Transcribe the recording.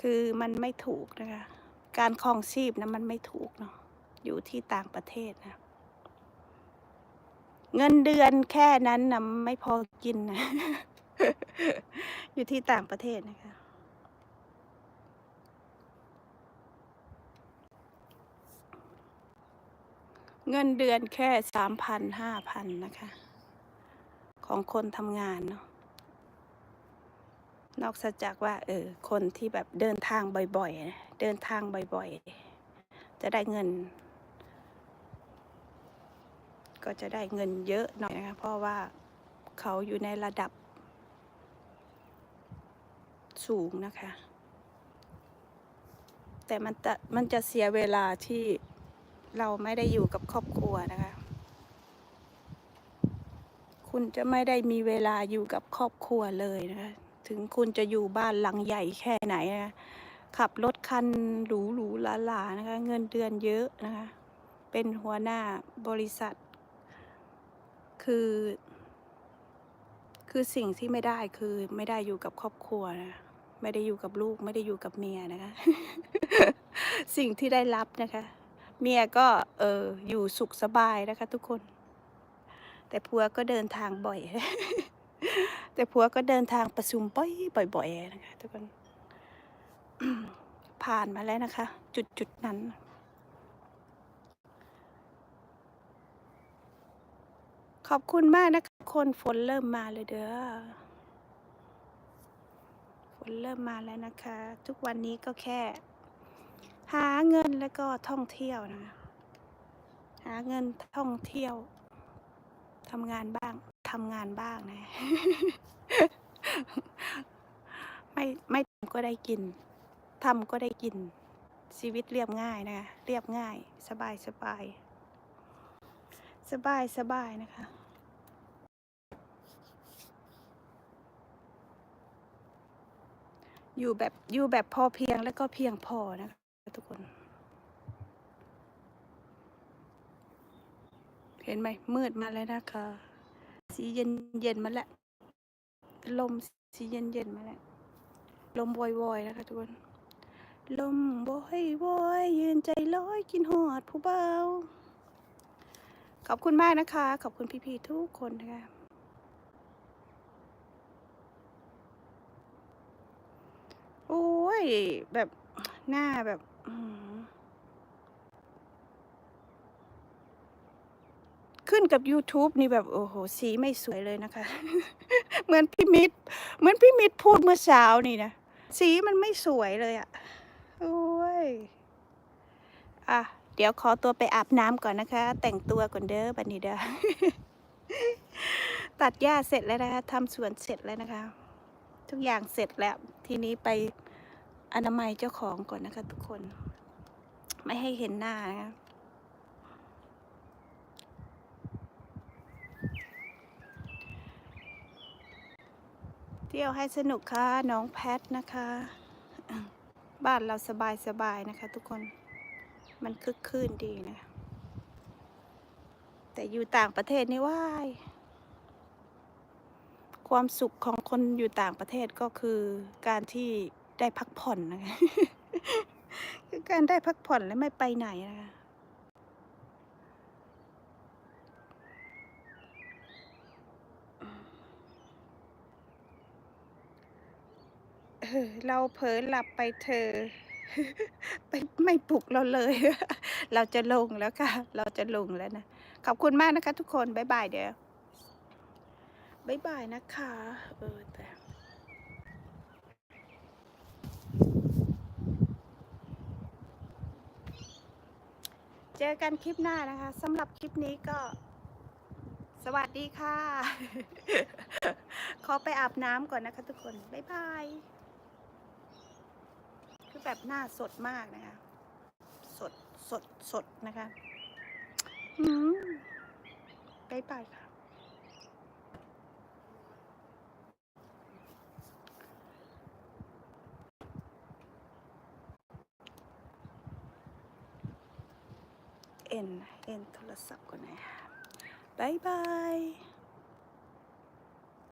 คือมันไม่ถูกนะคะ การครองชีพนะมันไม่ถูกเนาะอยู่ที่ต่างประเทศนะเงินเดือนแค่นั้นนะไม่พอกินนะ อยู่ที่ต่างประเทศนะคะ เงินเดือนแค่สามพันห้าพันนะคะ ของคนทำงานเนาะ นอกจากว่า เออ คนที่แบบเดินทางบ่อยๆ เดินทางบ่อยๆ จะได้เงิน ก็จะได้เงินเยอะหน่อยนะคะ เพราะว่าเขาอยู่ในระดับสูงนะคะ แต่มันจะมันจะเสียเวลาที่เราไม่ได้อยู่กับครอบครัวนะคะ คุณจะไม่ได้มีเวลาอยู่กับครอบครัวเลยนะคะ ถึงคุณจะอยู่บ้านหลังใหญ่แค่ไหนนะขับรถคันหรูหรูหราหรานะคะ เงินเดือนเยอะนะคะ เป็นหัวหน้าบริษัท คือ คือสิ่งที่ไม่ได้คือไม่ได้อยู่กับครอบครัวนะไม่ได้อยู่กับลูก ไม่ได้อยู่กับเมียนะคะ สิ่งที่ได้รับนะคะ เมียก็เอออยู่สุขสบายนะคะ ทุกคน แต่ผัวก็เดินทางบ่อย แต่ผัวก็เดินทางประชุมบ่อยบ่อยๆนะคะทุกคนผ่านมาแล้วนะคะ จุดจุดๆนั้น ขอบคุณมากนะคะคนฝนเริ่มมาเลยเด้อฝนเริ่มมาแล้วนะคะ ทุกวันนี้ก็แค่ หาเงินแล้วก็ท่องเที่ยวนะ หาเงินท่องเที่ยว ทำงานบ้างทำงานบ้างนะ ไม่ไม่ทำก็ได้กินทำก็ได้กิน ชีวิตเรียบง่ายนะคะเรียบง่าย สบายสบาย สบายสบายนะคะอยู่แบบอยู่แบบพอเพียงแล้วก็เพียงพอนะคะทุกคน เห็นไหมมืดมาแล้วนะคะ สีเย็นเย็นมาแล้วลมสีเย็นเย็นมาแล้วลมวอยวอยนะคะทุกคนลมวอยวอยยืนใจลอยกินหอดผู้เบาขอบคุณมากนะคะ ขอบคุณพี่ๆทุกคนนะคะโอ้ยแบบหน้าแบบอื้อหือ ขึ้นกับ YouTube นี่แบบโอ้โหสีไม่สวยเลยนะคะ เหมือนพี่มิตรเหมือนพี่มิตรพูดเมื่อเช้านี่นะสีมันไม่สวยเลยอะโอ้ยอะเดี๋ยวขอตัวไปอาบน้ำก่อนนะคะ แต่งตัวก่อนเด้อบันนี้เด้อตัดหญ้าเสร็จแล้วนะคะทำสวนเสร็จแล้วนะคะ ทุกอย่างเสร็จแล้ว ทีนี้ไปอนามัยเจ้าของก่อนนะคะ ทุกคน ไม่ให้เห็นหน้านะคะ เที่ยวให้สนุกค่ะ น้องแพทนะคะ บ้านเราสบายสบายๆนะคะ ทุกคนมันคึกคืนดีนะคะแต่อยู่ต่างประเทศนี่ว้ายความสุขของคนอยู่ต่างประเทศก็คือการที่ได้พักผ่อนนะคะ คือการได้พักผ่อนและไม่ไปไหนนะคะ อ เราเผลอหลับไปเธอไปไม่ปลุกเราเลย เราจะลงแล้วค่ะ เราจะลงแล้วนะ ขอบคุณมากนะคะทุกคน บ๊ายบายเดี๋ยวบ๊ายบายนะคะ เออแต่เจอกันคลิปหน้านะคะสำหรับคลิปนี้ก็ สวัสดีค่ะ ขอไปอาบน้ำก่อนนะคะทุกคน บ๊ายบาย คือแบบหน้าสดมากนะคะ สดสดสดนะคะอืมบ๊ายบายค่ะ เอ็น เอ็นโทรศัพท์ก่อนนะบายบาย